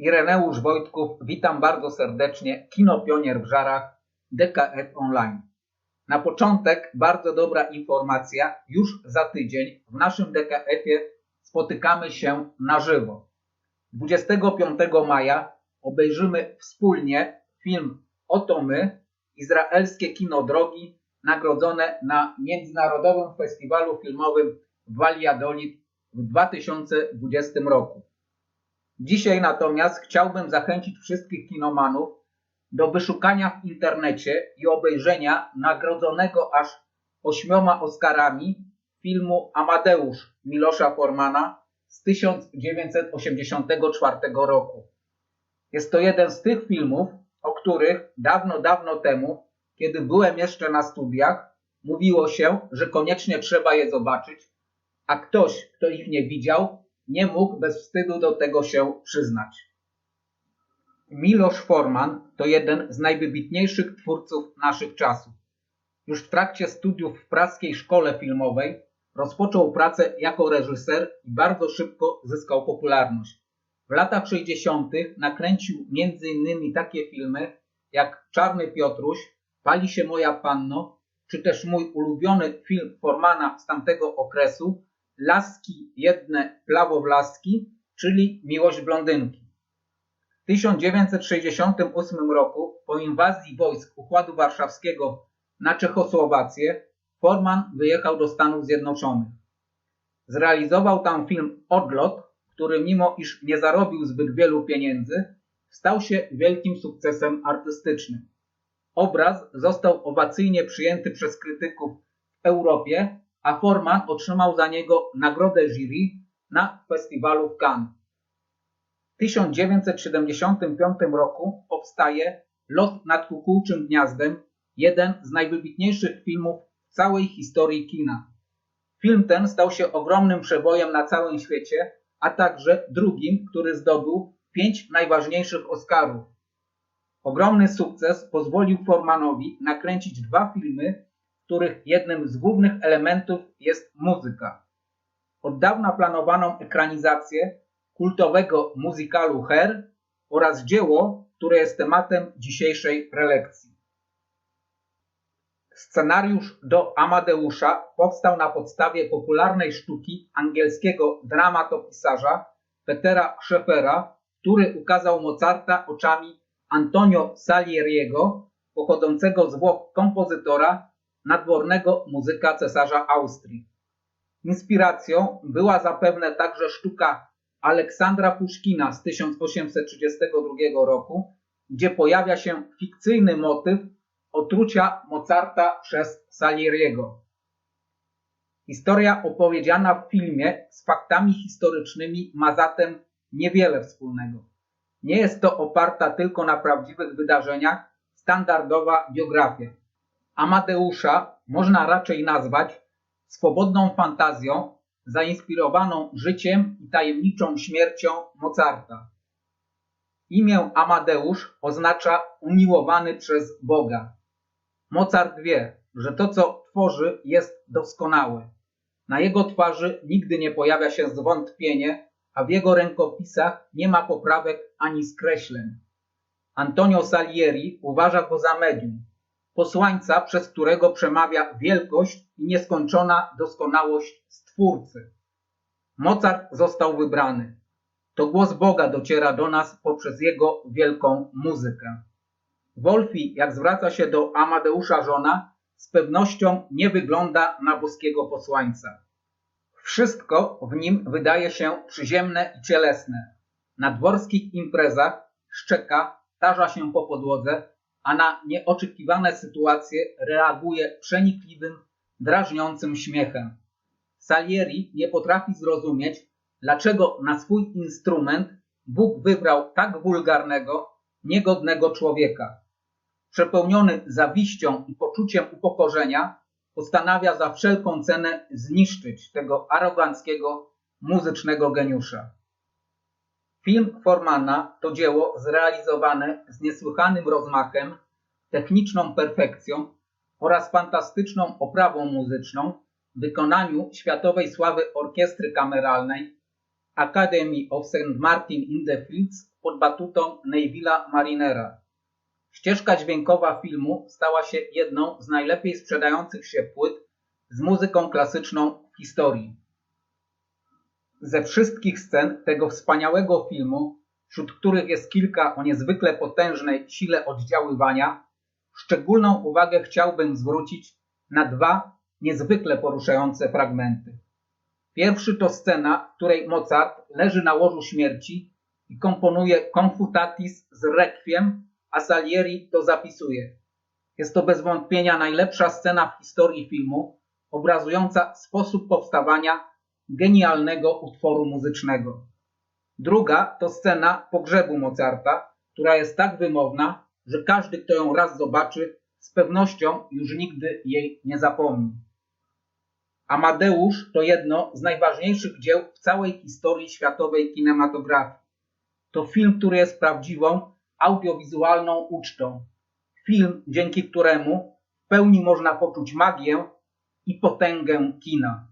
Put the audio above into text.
Ireneusz Wojtków, witam bardzo serdecznie. Kino Pionier w Żarach, DKF Online. Na początek bardzo dobra informacja. Już za tydzień w naszym DKF-ie spotykamy się na żywo. 25 maja obejrzymy wspólnie film Oto my, izraelskie kino drogi, nagrodzone na Międzynarodowym Festiwalu Filmowym w Valladolid w 2020 roku. Dzisiaj natomiast chciałbym zachęcić wszystkich kinomanów do wyszukania w internecie i obejrzenia nagrodzonego aż ośmioma Oscarami filmu Amadeusz Milosza Formana z 1984 roku. Jest to jeden z tych filmów, o których dawno, dawno temu, kiedy byłem jeszcze na studiach, mówiło się, że koniecznie trzeba je zobaczyć, a ktoś, kto ich nie widział, nie mógł bez wstydu do tego się przyznać. Miloš Forman to jeden z najwybitniejszych twórców naszych czasów. Już w trakcie studiów w praskiej szkole filmowej rozpoczął pracę jako reżyser i bardzo szybko zyskał popularność. W latach 60. nakręcił m.in. takie filmy jak Czarny Piotruś, Pali się moja panno, czy też mój ulubiony film Formana z tamtego okresu Laski jedne plawo w laski, czyli Miłość blondynki. W 1968 roku po inwazji wojsk Układu Warszawskiego na Czechosłowację Forman wyjechał do Stanów Zjednoczonych. Zrealizował tam film Odlot, który mimo iż nie zarobił zbyt wielu pieniędzy, stał się wielkim sukcesem artystycznym. Obraz został owacyjnie przyjęty przez krytyków w Europie, a Forman otrzymał za niego nagrodę jury na festiwalu w Cannes. W 1975 roku powstaje Lot nad kukułczym gniazdem, jeden z najwybitniejszych filmów w całej historii kina. Film ten stał się ogromnym przebojem na całym świecie, a także drugim, który zdobył pięć najważniejszych Oscarów. Ogromny sukces pozwolił Formanowi nakręcić dwa filmy, których jednym z głównych elementów jest muzyka. Od dawna planowano ekranizację kultowego muzykalu Her oraz dzieło, które jest tematem dzisiejszej prelekcji. Scenariusz do Amadeusza powstał na podstawie popularnej sztuki angielskiego dramatopisarza Petera Scheffera, który ukazał Mozarta oczami Antonio Salieriego, pochodzącego z Włoch kompozytora, nadwornego muzyka cesarza Austrii. Inspiracją była zapewne także sztuka Aleksandra Puszkina z 1832 roku, gdzie pojawia się fikcyjny motyw otrucia Mozarta przez Salieriego. Historia opowiedziana w filmie z faktami historycznymi ma zatem niewiele wspólnego. Nie jest to oparta tylko na prawdziwych wydarzeniach standardowa biografia. Amadeusza można raczej nazwać swobodną fantazją zainspirowaną życiem i tajemniczą śmiercią Mozarta. Imię Amadeusz oznacza umiłowany przez Boga. Mozart wie, że to co tworzy jest doskonałe. Na jego twarzy nigdy nie pojawia się zwątpienie, a w jego rękopisach nie ma poprawek ani skreśleń. Antonio Salieri uważa go za medium, posłańca, przez którego przemawia wielkość i nieskończona doskonałość Stwórcy. Mozart został wybrany. To głos Boga dociera do nas poprzez jego wielką muzykę. Wolfi, jak zwraca się do Amadeusza żona, z pewnością nie wygląda na boskiego posłańca. Wszystko w nim wydaje się przyziemne i cielesne. Na dworskich imprezach szczeka, tarza się po podłodze, a na nieoczekiwane sytuacje reaguje przenikliwym, drażniącym śmiechem. Salieri nie potrafi zrozumieć, dlaczego na swój instrument Bóg wybrał tak wulgarnego, niegodnego człowieka. Przepełniony zawiścią i poczuciem upokorzenia, postanawia za wszelką cenę zniszczyć tego aroganckiego muzycznego geniusza. Film Formana to dzieło zrealizowane z niesłychanym rozmachem, techniczną perfekcją oraz fantastyczną oprawą muzyczną w wykonaniu światowej sławy orkiestry kameralnej Academy of St. Martin in the Fields pod batutą Neville'a Marinera. Ścieżka dźwiękowa filmu stała się jedną z najlepiej sprzedających się płyt z muzyką klasyczną w historii. Ze wszystkich scen tego wspaniałego filmu, wśród których jest kilka o niezwykle potężnej sile oddziaływania, szczególną uwagę chciałbym zwrócić na dwa niezwykle poruszające fragmenty. Pierwszy to scena, w której Mozart leży na łożu śmierci i komponuje Confutatis z Requiem, a Salieri to zapisuje. Jest to bez wątpienia najlepsza scena w historii filmu, obrazująca sposób powstawania genialnego utworu muzycznego. Druga to scena pogrzebu Mozarta, która jest tak wymowna, że każdy, kto ją raz zobaczy, z pewnością już nigdy jej nie zapomni. Amadeusz to jedno z najważniejszych dzieł w całej historii światowej kinematografii. To film, który jest prawdziwą audiowizualną ucztą. Film, dzięki któremu w pełni można poczuć magię i potęgę kina.